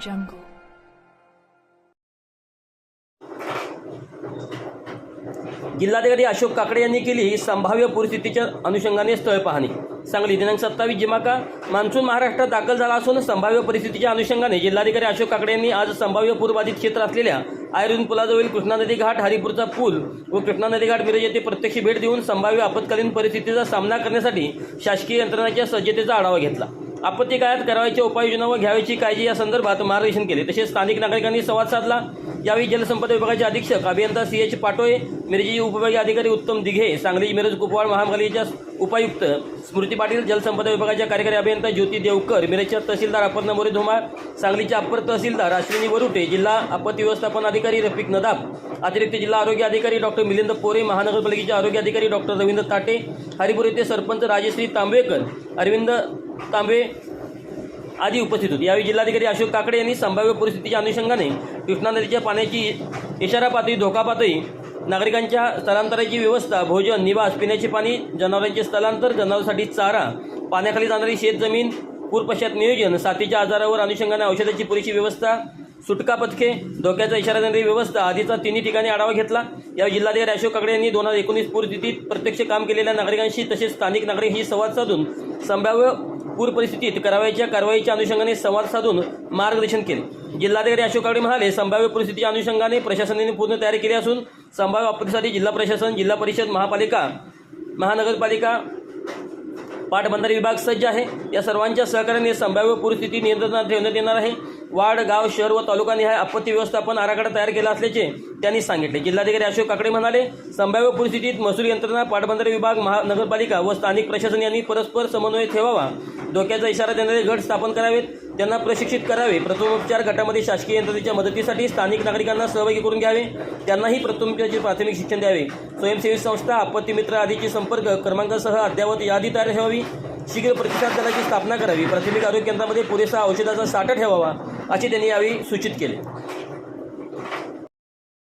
jungle. जिल्हाधिकारी अशोक काकडे यांनी केली ही संभाव्य परिस्थितीच्या अनुषंगाने स्थळ पाहणी सांगली दिनांक सत्तावीस जिमाका मान्सून महाराष्ट्रात दाखल झाला असून संभाव्य परिस्थितीच्या अनुषंगाने जिल्हाधिकारी अशोक काकडे यांनी आज संभाव्य पूरबाधित क्षेत्र असलेल्या आयर्विन पुलाजवळील कृष्णा नदी घाट हरिपूरचा पूल व कृष्णा नदी घाट मिरज येथे प्रत्यक्ष भेट देऊन संभाव्य आपत्कालीन परिस्थितीचा सामना करण्यासाठी शासकीय यंत्रणाच्या सज्जतेचा आढावा घेतला आपत्ती काळात करावयाच्या उपाययोजना व घ्यावयाची काळजी या संदर्भात मार्गदर्शन केले. तसेच स्थानिक नागरिकांनी संवाद साधला. यावेळी जलसंपदा विभागाचे अधीक्षक अभियंता सी एच पाटोळे मिरजी उपविभागीय अधिकारी उत्तम दिघे सांगली मिरज कुपवाड महापालिकेच्या उपायुक्त स्मृती पाटील जलसंपदा विभागाच्या कार्यकारी अभियंता ज्योती देवकर मिरजच्या तहसीलदार अपर्णा मोरे धुमाळ सांगलीच्या अप्पर तहसीलदार अश्विनी वरुटे जिल्हा आपत्ती व्यवस्थापन अधिकारी रफिक नदाब अतिरिक्त जिल्हा आरोग्य अधिकारी डॉक्टर मिलिंद पोरे महानगरपालिकेचे आरोग्य अधिकारी डॉक्टर रवींद्र ताटे हरिपूर येथे सरपंच राजेश्री तांबेकर अरविंद तांबे आदी उपस्थित होते. यावेळी जिल्हाधिकारी अशोक काकडे यांनी संभाव्य परिस्थितीच्या अनुषंगाने कृष्णा नदीच्या पाण्याची इशारा पातळी धोका पातळी नागरिकांच्या स्थलांतराची व्यवस्था भोजन निवास पिण्याचे पाणी जनावरांचे स्थलांतर जनावरांसाठी चारा पाण्याखाली जाणारी शेतजमीन पूरपश्चात नियोजन साथीच्या आजारावर अनुषंगाने औषधाची पुरेशी व्यवस्था सुटका पथके धोक्याचा इशारा देणारी व्यवस्था आधीचा तिन्ही ठिकाणी आढावा घेतला. या जिल्हाधिकारी अशोक काकडे यांनी दोन हजार एकोणीस पूरस्थितीत प्रत्यक्ष काम केलेल्या नागरिकांशी तसेच स्थानिक नागरिकांशी संवाद साधून संभाव्य पूर परिस्थितीत करावयाच्या कारवाईच्या अनुषंगाने संवाद साधून मार्गदर्शन केले. जिल्हाधिकारी अशोक कावडे म्हणाले संभाव्य परिस्थितीच्या अनुषंगाने प्रशासनाने पूर्ण तयारी केली असून संभाव्य आपत्तीसाठी जिल्हा प्रशासन जिल्हा परिषद महापालिका महानगरपालिका पाटबंधारे विभाग सज्ज आहे. या सर्वांच्या सहकार्याने संभाव्य परिस्थिती नियंत्रणात ठेवण्यात येणार आहे. वार्ड गाव शहर व तालुकानिहाय आपत्ती व्यवस्थापन आराखडा तयार केला असल्याचे त्यांनी सांगितले. जिल्हाधिकारी अशोक काकडे म्हणाले संभाव्य परिस्थितीत महसूल यंत्रणा पाटबंधारे विभाग महानगरपालिका व स्थानिक प्रशासन यांनी परस्पर समन्वय ठेवावा. धोक्याचा इशारा देणारे गट स्थापन करावेत. त्यांना प्रशिक्षित करावे. प्रथमोपचार गटामध्ये शासकीय यंत्रणेच्या मदतीसाठी स्थानिक नागरिकांना सहभागी करून घ्यावे. त्यांनाही प्रथमोपचाराचे प्राथमिक शिक्षण द्यावे. स्वयंसेवी संस्था आपत्ती मित्र आदीचे संपर्क क्रमांकासह अद्ययावत यादी तयार ठेवावी. शीघ्र प्रतिसाद दलाची स्थापना करावी. प्राथमिक आरोग्य केंद्रामध्ये पुरेसा औषधाचा साठा ठेवावा. असे त्यांनी यावेळी सूचित केले.